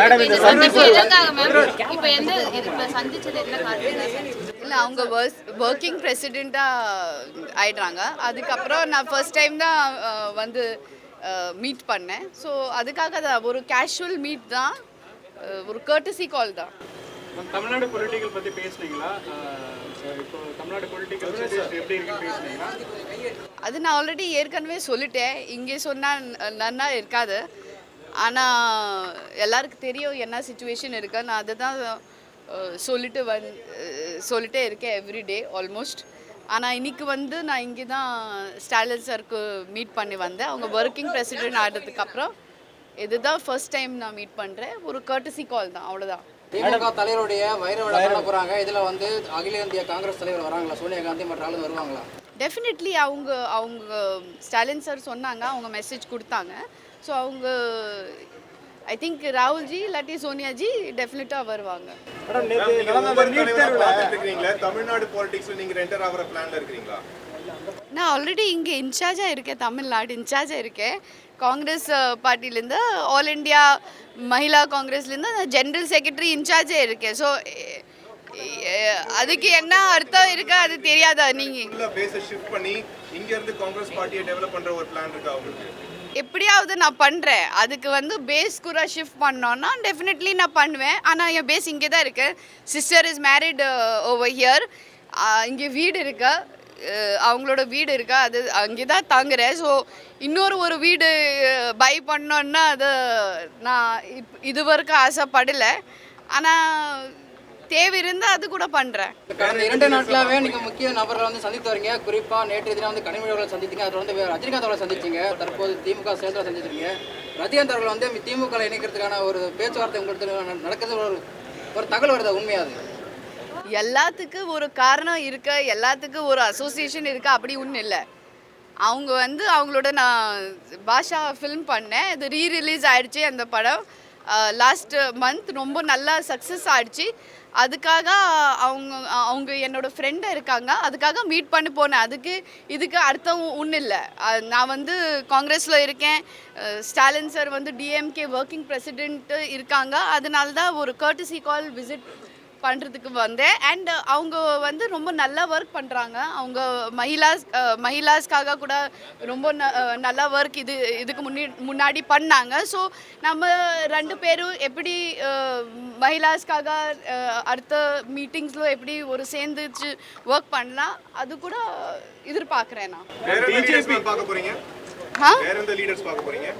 Madam இந்த சந்திப்பு. இப்போ எந்த சந்திச்சது என்ன காரணம்? இல்லை அவங்க ஒர்க்கிங் பிரசிடெண்ட்டாக ஆயிடுறாங்க. அதுக்கப்புறம் நான் ஃபர்ஸ்ட் டைம் தான் வந்து மீட் பண்ணேன். ஸோ அதுக்காக தான் ஒரு கேஷுவல் மீட் தான் ஒரு கர்டசி கால் தான். தமிழ்நாடு பொலிட்டிக்கல் பத்தி பேசுனீங்களா? அஹ், இப்போ தமிழ்நாடு பொலிட்டிக்கல் எப்படி இருக்குன்னு பேசுனீங்களா? அது நான் ஆல்ரெடி ஏற்கனவே சொல்லிட்டேன். இங்கே சொன்னால் நன்னா இருக்காது. ஆனால் எல்லாருக்கும் தெரியும் என்ன சுச்சுவேஷன் இருக்கு. நான் அதை தான் சொல்லிட்டு வந் சொல்லிட்டே இருக்கேன் எவ்ரிடே ஆல்மோஸ்ட் ஆனால் இன்னைக்கு வந்து நான் இங்கே தான் ஸ்டாலின் சருக்கு மீட் பண்ணி வந்தேன். அவங்க ஒர்க்கிங் பிரசிடென்ட் ஆகிறதுக்கப்புறம் இதுதான் ஃபர்ஸ்ட் டைம் நான் மீட் பண்ணுறேன் ஒரு கர்டசி கால் தான் அவ்வளோதான் திமுக தலைவருடைய வைர விழா பண்ண போறாங்க. இதுல வந்து அகில இந்திய காங்கிரஸ் தலைவர் வராங்களா? சோனியா காந்தி மற்ற ஆளுங்க வருவாங்களா? டெஃபினெட்லி அவங்க அவங்க ஸ்டாலின் சார் சொன்னாங்க அவங்க மெசேஜ் கொடுத்தாங்க. ஸோ அவங்க ஐ திங்க் ராகுல்ஜி இல்லாட்டி சோனியாஜி டெஃபினட்டாக வருவாங்க. தமிழ்நாடு பாலிடிக்ஸ்ல நீங்க ரெண்டர் ஆகிற பிளான்ல இருக்கிறீங்களா? நான் ஆல்ரெடி இங்கே இன்சார்ஜாக இருக்கேன் தமிழ்நாடு இன்சார்ஜாக இருக்கேன். காங்கிரஸ் பார்ட்டிலேருந்து ஆல் இண்டியா மகிழா காங்கிரஸ்லேருந்து நான் ஜென்ரல் செக்ரட்டரி இன்சார்ஜே இருக்கேன். ஸோ அதுக்கு என்ன அர்த்தம் இருக்கு? அது தெரியாதா நீங்கள் உள்ள பேஸ ஷிஃப்ட் பண்ணி இங்க இருந்து காங்கிரஸ் பார்ட்டியை டெவலப் பண்ற ஒரு பிளான் இருக்கா உங்களுக்கு? எப்படியாவது நான் பண்ணுறேன் அதுக்கு வந்து பேஸ் கூட ஷிஃப்ட் பண்ணோன்னா டெஃபினெட்லி நான் பண்ணுவேன். ஆனால் என் பேஸ் இங்கே தான் இருக்கு sister is married over here இங்கே வீடு இருக்கு. அவங்களோட வீடு இருக்கு. அது அங்கே தான் தங்குறேன். ஸோ இன்னொரு ஒரு வீடு பை பண்ணோன்னா அது நான் இப் இது வரைக்கும் ஆசைப்படலை. ஆனால் தேவை இருந்தால் அது கூட பண்ணுறேன் கடந்த இரண்டு நாட்களாவே நீங்க முக்கிய நபர்களை வந்து சந்தித்து வரீங்க. குறிப்பா நேற்று தினம் வந்து கனிமொழி அவர்களை சந்தித்தீங்க. அதில் வந்து ரஜினிகாந்த் அவர்களை சந்திச்சீங்க தற்போது திமுக சேர்ந்து சந்திச்சிருக்கீங்க ரஜினிகாந்த் அவர்கள் வந்து திமுக இணைக்கிறதுக்கான ஒரு பேச்சுவார்த்தை உங்களுக்கு நடக்கிறது ஒரு ஒரு தகவல் வருதா? உண்மையா அது? எல்லாத்துக்கும் ஒரு காரணம் இருக்கு. எல்லாத்துக்கும் ஒரு அசோசியேஷன் இருக்கு. அப்படி ஒன்றும் இல்லை. அவங்க வந்து அவங்களோட நான் பாஷா ஃபில்ம் பண்ணேன். இது ரீ ரிலீஸ் ஆயிடுச்சு அந்த படம். லாஸ்ட் மந்த் ரொம்ப நல்லா சக்ஸஸ் ஆயிடுச்சு. அதுக்காக அவங்க அவங்க என்னோட ஃப்ரெண்டாக இருக்காங்க. அதுக்காக மீட் பண்ணி போனேன். அதுக்கு இதுக்கு அர்த்தம் ஒன்றும் இல்லை. நான் வந்து காங்கிரஸில் இருக்கேன். ஸ்டாலின் சார் வந்து டிஎம்கே ஒர்க்கிங் பிரசிடென்ட் இருக்காங்க. அதனால தான் ஒரு கர்டிசி கால் விசிட் பண்ணுறதுக்கு வந்தேன். அண்ட் அவங்க வந்து ரொம்ப நல்லா ஒர்க் பண்ணுறாங்க அவங்க மஹிளாஸ் அஹ், மஹிளாஸ்க்காக கூட ரொம்ப ந- நல்லா ஒர்க் இது இதுக்கு முன்னே முன்னாடி பண்ணாங்க. ஸோ நம்ம ரெண்டு பேரும் எப்படி அஹ், அடுத்த மீட்டிங்ஸில் எப்படி ஒரு சேர்ந்துச்சு ஒர்க் பண்ணலாம் அது கூட எதிர்பார்க்குறேன் நான். வேற எந்த லீடர்ஸ் பார்க்க போறீங்க? ஆ? வேற எந்த லீடர்ஸ் பார்க்க போறீங்க?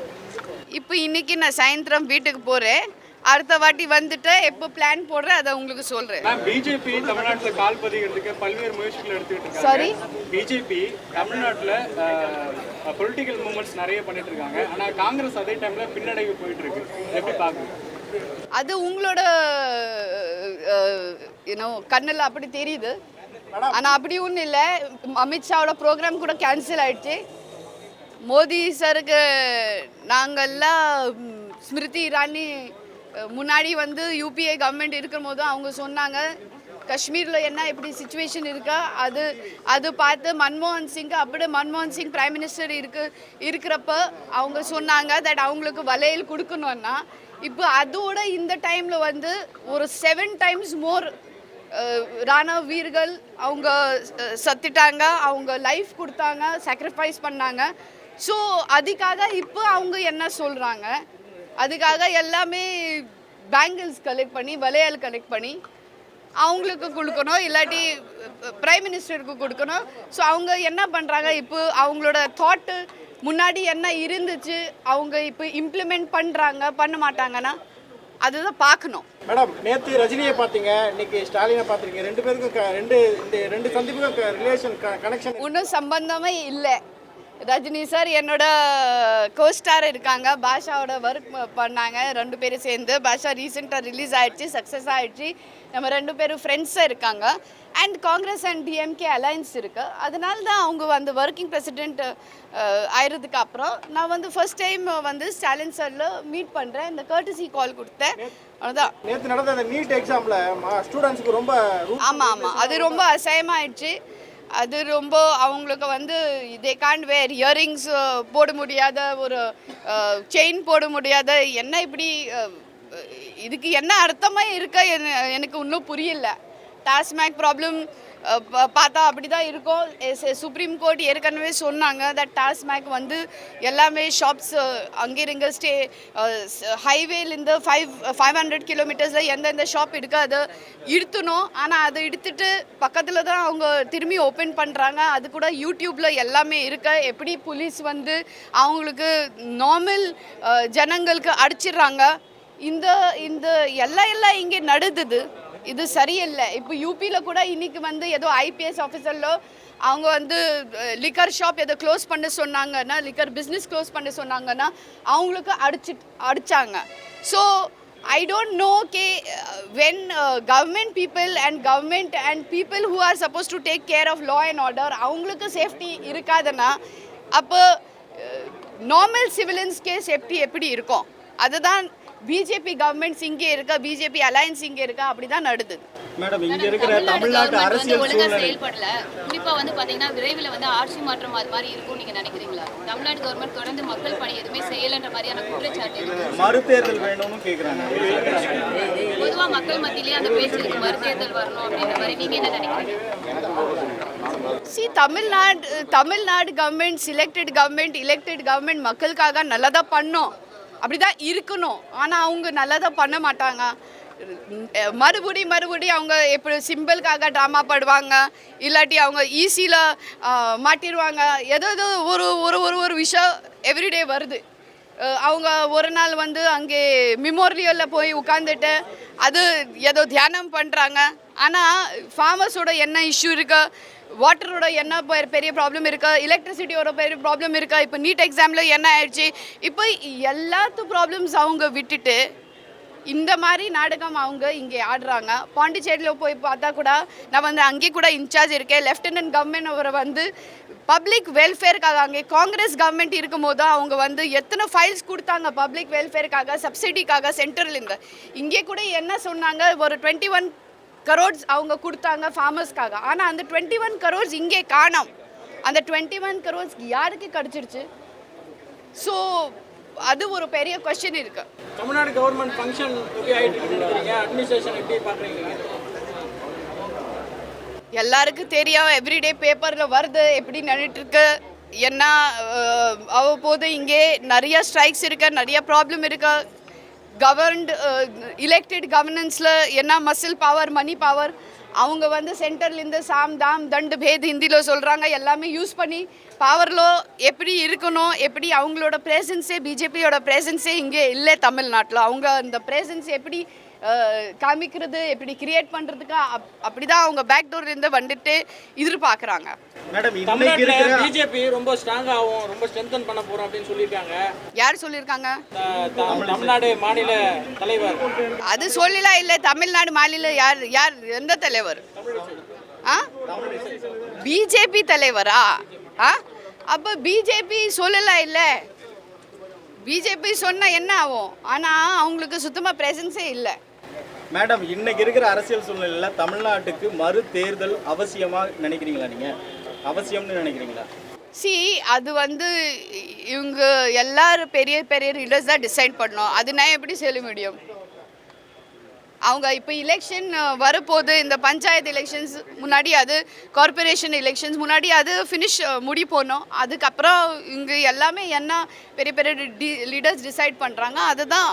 இப்போ இன்னைக்கு நான் சாயந்தரம் வீட்டுக்கு போகிறேன் அடுத்த வாட்டி வந்துட்டு எப்போ பிளான் போடுறேன் அதை உங்களுக்கு சொல்கிறேன் மேம் பிஜேபி தமிழ்நாட்டுல கால் பதிக்கிறதுக்கு பல்வேறு முயற்சிகள் எடுத்துக்கிட்டு? இருக்காங்க. பிஜேபி தமிழ்நாட்டுல பொலிட்டிக்கல் மூவ்மெண்ட்ஸ் நிறைய பண்ணிட்டு இருக்காங்க. ஆனா காங்கிரஸ் அதே டைம்ல பின்னடைவு போயிட்டு இருக்கு எப்படி பாக்குறீங்க அது உங்களோட யூனோ கண்ணில் அப்படி தெரியுது. ஆனால் அப்படி ஒன்றும் இல்லை. அமித்ஷாவோட ப்ரோக்ராம் கூட கேன்சல் ஆயிடுச்சு. மோடி சருக்கு நாங்கள்லாம் ஸ்மிருதி இரானி முன்னாடி வந்து யூபிஏ கவர்மெண்ட் இருக்கும் போதும் அவங்க சொன்னாங்க காஷ்மீரில் என்ன எப்படி சுச்சுவேஷன் இருக்கா? அது அது பார்த்து மன்மோகன் சிங் அப்படியே மன்மோகன் சிங் பிரைம் மினிஸ்டர் இருக்கு இருக்கிறப்ப அவங்க சொன்னாங்க தட் அவங்களுக்கு வளையல் கொடுக்கணும்னா இப்போ அதோட இந்த டைமில் வந்து ஒரு செவன் டைம்ஸ் மோர் ராணுவ வீரர்கள் அவங்க சத்துட்டாங்க சத்திட்டாங்க அவங்க லைஃப் கொடுத்தாங்க சாக்ரிஃபைஸ் பண்ணாங்க. ஸோ அதுக்காக இப்போ அவங்க என்ன சொல்கிறாங்க அதுக்காக எல்லாமே பேங்கிள்ஸ் கலெக்ட் பண்ணி வளையல் கலெக்ட் பண்ணி அவங்களுக்கு கொடுக்கணும். இல்லாட்டி பிரைம் மினிஸ்டருக்கு கொடுக்கணும். ஸோ அவங்க என்ன பண்ணுறாங்க இப்போ அவங்களோட தாட்டு முன்னாடி என்ன இருந்துச்சு அவங்க இப்போ இம்ப்ளிமெண்ட் பண்ணுறாங்க பண்ண மாட்டாங்கன்னா அதுதான் பார்க்கணும். மேடம் நேற்று ரஜினியை பார்த்தீங்க இன்னைக்கு ஸ்டாலினை பார்த்துருக்கீங்க. ரெண்டு பேருக்கும் ரெண்டு இந்த ரெண்டு சந்திப்புக்கும் ரிலேஷன் கனெக்ஷன் ஒன்றும் சம்பந்தமே இல்லை. ரஜினி சார் என்னோட கோஸ்டார் இருக்காங்க. பாஷாவோட ஒர்க் பண்ணாங்க. ரெண்டு பேரும் சேர்ந்து. பாஷா ரீசெண்டாக ரிலீஸ் ஆயிடுச்சு சக்ஸஸ் ஆயிடுச்சு. நம்ம ரெண்டு பேரும் ஃப்ரெண்ட்ஸாக இருக்காங்க. And Congress and DMK alliance இருக்கு. அதனால தான் அவங்க வந்து ஒர்க்கிங் பிரசிடென்ட் ஆயிரதுக்கு அப்புறம் நான் வந்து ஃபர்ஸ்ட் டைம் வந்து ஸ்டாலின் சாரில் மீட் பண்ணுறேன் இந்த கர்டசி கால் கொடுத்தேன். அவ்வளோதான் நேற்று நடந்த நீட் எக்ஸாமில் ஸ்டூடெண்ட்ஸுக்கு ரொம்ப ஆமாம் ஆமாம் அது ரொம்ப அசயமாயிடுச்சு. அது ரொம்ப அவங்களுக்கு வந்து தே காண்ட் வேர் இயரிங்ஸ் போட முடியாத ஒரு செயின் போட முடியாத என்ன இப்படி இதுக்கு என்ன அர்த்தமாக இருக்க என- எனக்கு இன்னும் புரியல. டாஸ்மேக் ப்ராப்ளம் பார்த்தா அப்படி தான் இருக்கும் சுப்ரீம் கோர்ட் ஏற்கனவே சொன்னாங்க தட் டாஸ்மேக் வந்து எல்லாமே ஷாப்ஸ் அங்கிருங்க ஸ்டே ஹைவேலேருந்து ஃபைவ் ஃபைவ் ஹண்ட்ரட் கிலோமீட்டர்ஸில் எந்தெந்த ஷாப் இருக்காது இழுத்தணும். ஆனால் அதை எடுத்துட்டு பக்கத்தில் தான் அவங்க திரும்பி ஓப்பன் பண்ணுறாங்க அது கூட யூடியூப்பில் எல்லாமே இருக்க. எப்படி போலீஸ் வந்து அவங்களுக்கு நார்மல் ஜனங்களுக்கு அடிச்சிடுறாங்க. இந்த இந்த எல்லாம் எல்லாம் இங்கே நடந்தது. இது சரியில்லை. இப்போ யூபியில் கூட இன்னைக்கு வந்து ஏதோ ஐபிஎஸ் ஆஃபீஸரில் அவங்க வந்து லிக்கர் ஷாப் ஏதோ க்ளோஸ் பண்ண சொன்னாங்கன்னா லிக்கர் பிஸ்னஸ் க்ளோஸ் பண்ண சொன்னாங்கன்னா அவங்களுக்கு அடிச்சு அடிச்சாங்க. So I don't know K when government people and government and people who are suppose to take care of law and order அவங்களுக்கு சேஃப்டி இருக்காதுன்னா அப்போ நார்மல் சிவிலியன்ஸ்க்கே சேஃப்டி எப்படி இருக்கும்? அதுதான் பிஜேபி கவர்மெண்ட்ஸ் இங்கே இருக்கா? பிஜேபி அலையன்ஸ் இங்கே இருக்கா? அப்படி தான் நடந்தது மேடம் இங்க இருக்கிற வந்து அரசியல் ஒழுங்கா செயல்படல. குறிப்பா வந்து பாத்தீங்கன்னா விரைவில் வந்து ஆட்சி மாற்றம் அது மாதிரி இருக்கும் நீங்க நினைக்கிறீங்களா? தமிழ்நாடு கவர்மெண்ட் தொடர்ந்து மக்கள் பணி எதுவுமே செய்யலன்ற மாதிரியான குற்றச்சாட்டு இருக்கு. மறுதேர்தல் வேணும்னு கேக்குறாங்க. பொதுவா மக்கள் மத்தியிலேயே அந்த பேச்சு மறுதேர்தல் வரணும் அப்படின்ற மாதிரி நீங்க என்ன நினைக்கிறீங்க? See Tamil Nadu Tamil Nadu government selected government elected government மக்களுக்காக நல்லதா பண்ணோம். அப்படிதான் இருக்கணும். ஆனால் அவங்க நல்லதாக பண்ண மாட்டாங்க. மறுபடி மறுபடி அவங்க எப்படி சிம்பிளுக்காக ட்ராமா பாடுவாங்க இல்லாட்டி அவங்க ஈஸியில் மாட்டிடுவாங்க ஏதோ ஏதோ ஒரு ஒரு ஒரு ஒரு விஷயம் எவ்ரிடே வருது. அவங்க ஒரு நாள் வந்து அங்கே மெமோரியலில் போய் உட்காந்துட்டு அது ஏதோ தியானம் பண்ணுறாங்க ஆனால் ஃபார்மர்ஸோட என்ன இஷ்யூ இருக்குது வாட்டரோட என்ன பெரிய ப்ராப்ளம் இருக்குது எலக்ட்ரிசிட்டியோட பெரிய ப்ராப்ளம் இருக்கா? இப்போ நீட் எக்ஸாமில் என்ன ஆயிடுச்சு? இப்போ எல்லாத்து ப்ராப்ளம்ஸ் அவங்க விட்டுட்டு இந்த மாதிரி நாடகம் அவங்க இங்கே ஆடுறாங்க. பாண்டிச்சேரியில் போய் பார்த்தா கூட நான் வந்து அங்கே கூட இன்சார்ஜ் இருக்கேன். லெஃப்டினன்ட் கவர்மெண்ட் அவரை வந்து பப்ளிக் வெல்ஃபேருக்காக அங்கே காங்கிரஸ் கவர்மெண்ட் இருக்கும்போது அவங்க வந்து எத்தனை ஃபைல்ஸ் கொடுத்தாங்க பப்ளிக் வெல்ஃபேருக்காக சப்சிடிக்காக சென்டர்லேருந்து இங்கே கூட என்ன சொன்னாங்க? ஒரு டுவெண்ட்டி ஒன் கரோட்ஸ் அவங்க கொடுத்தாங்க ஃபார்மர்ஸ்க்காக ஆனால் அந்த டுவெண்ட்டி ஒன் கரோட்ஸ் இங்கே காணோம். அந்த டுவெண்ட்டி ஒன் கரோட்ஸ் யாருக்கு கிடச்சிருச்சு? ஸோ அது ஒரு பெரிய கொஸ்டின் இருக்குது தமிழ்நாடு கவர்மெண்ட் ஃபங்க்ஷன் அட்மினிஸ்ட்ரேஷன் எப்படி பாக்குறீங்க எல்லாருக்கும் தெரியும் எவ்ரிடே பேப்பரில் வருது எப்படி நடந்துட்டு இருக்கு என்ன அஹ், அவ்வப்போது இங்கே நிறைய ஸ்ட்ரைக்ஸ் இருக்கு நிறைய ப்ராப்ளம் இருக்கு. கவர்ன்டு எலெக்டட் கவர்னன்ஸில் என்ன மசில் பவர் மணி பவர் அவங்க வந்து சென்டர்லேருந்து சாம் தாம் தண்டு பேத் ஹிந்தியில் சொல்கிறாங்க எல்லாமே யூஸ் பண்ணி பவரில் எப்படி இருக்கணும் எப்படி அவங்களோட ப்ரெசன்ஸே பிஜேபியோட ப்ரெசன்ஸே இங்கே இல்லை தமிழ்நாட்டில். அவங்க அந்த ப்ரெசன்ஸ் எப்படி காமிக்கிறது எப்படி கிரியேட் பண்ணுறதுக்கு அப் அப்படி தான் அவங்க பேக் டோர்லேருந்து வந்துட்டு எதிர்பார்க்குறாங்க. மேடம் இன்னைக்கு தமிழ்நாட்டுல இருக்கிற பிஜேபி ரொம்ப ஸ்ட்ராங் ஆகும் ரொம்ப ஸ்ட்ரென்தன் பண்ண போறோம் அப்படின்னு சொல்லியிருக்காங்க. யார் சொல்லியிருக்காங்க? தமிழ்நாடு மாநில தலைவர். அது சொல்லலாம் இல்லை தமிழ்நாடு மாநில யார் யார் எந்த தலைவர்? ஆ? பிஜேபி தலைவரா? ஆ? அப்போ பிஜேபி சொல்லலாம் இல்லை. பிஜேபி சொன்னால் என்ன ஆகும்? ஆனால் அவங்களுக்கு சுத்தமாக ப்ரெசன்ஸே இல்லை. மேடம் இன்னைக்கு இருக்கிற அரசியல் சூழ்நிலையில் தமிழ்நாட்டுக்கு மறு தேர்தல் அவசியமாக நினைக்கிறீங்களா நீங்கள் அவசியம்னு நினைக்கிறீங்களா? சி அது வந்து இவங்க எல்லாரும் பெரிய பெரிய லீடர்ஸ் தான் டிசைட் பண்ணணும் அது நான் எப்படி சொல்ல முடியும்? அவங்க இப்போ எலெக்ஷன் வரப்போது இந்த பஞ்சாயத்து எலெக்ஷன்ஸ் முன்னாடி அது கார்ப்பரேஷன் எலெக்ஷன்ஸ் முன்னாடி அது ஃபினிஷ் முடி போகணும் அதுக்கப்புறம் இங்கே எல்லாமே என்ன பெரிய பெரிய டி லீடர்ஸ் டிசைட் பண்ணுறாங்க அதுதான்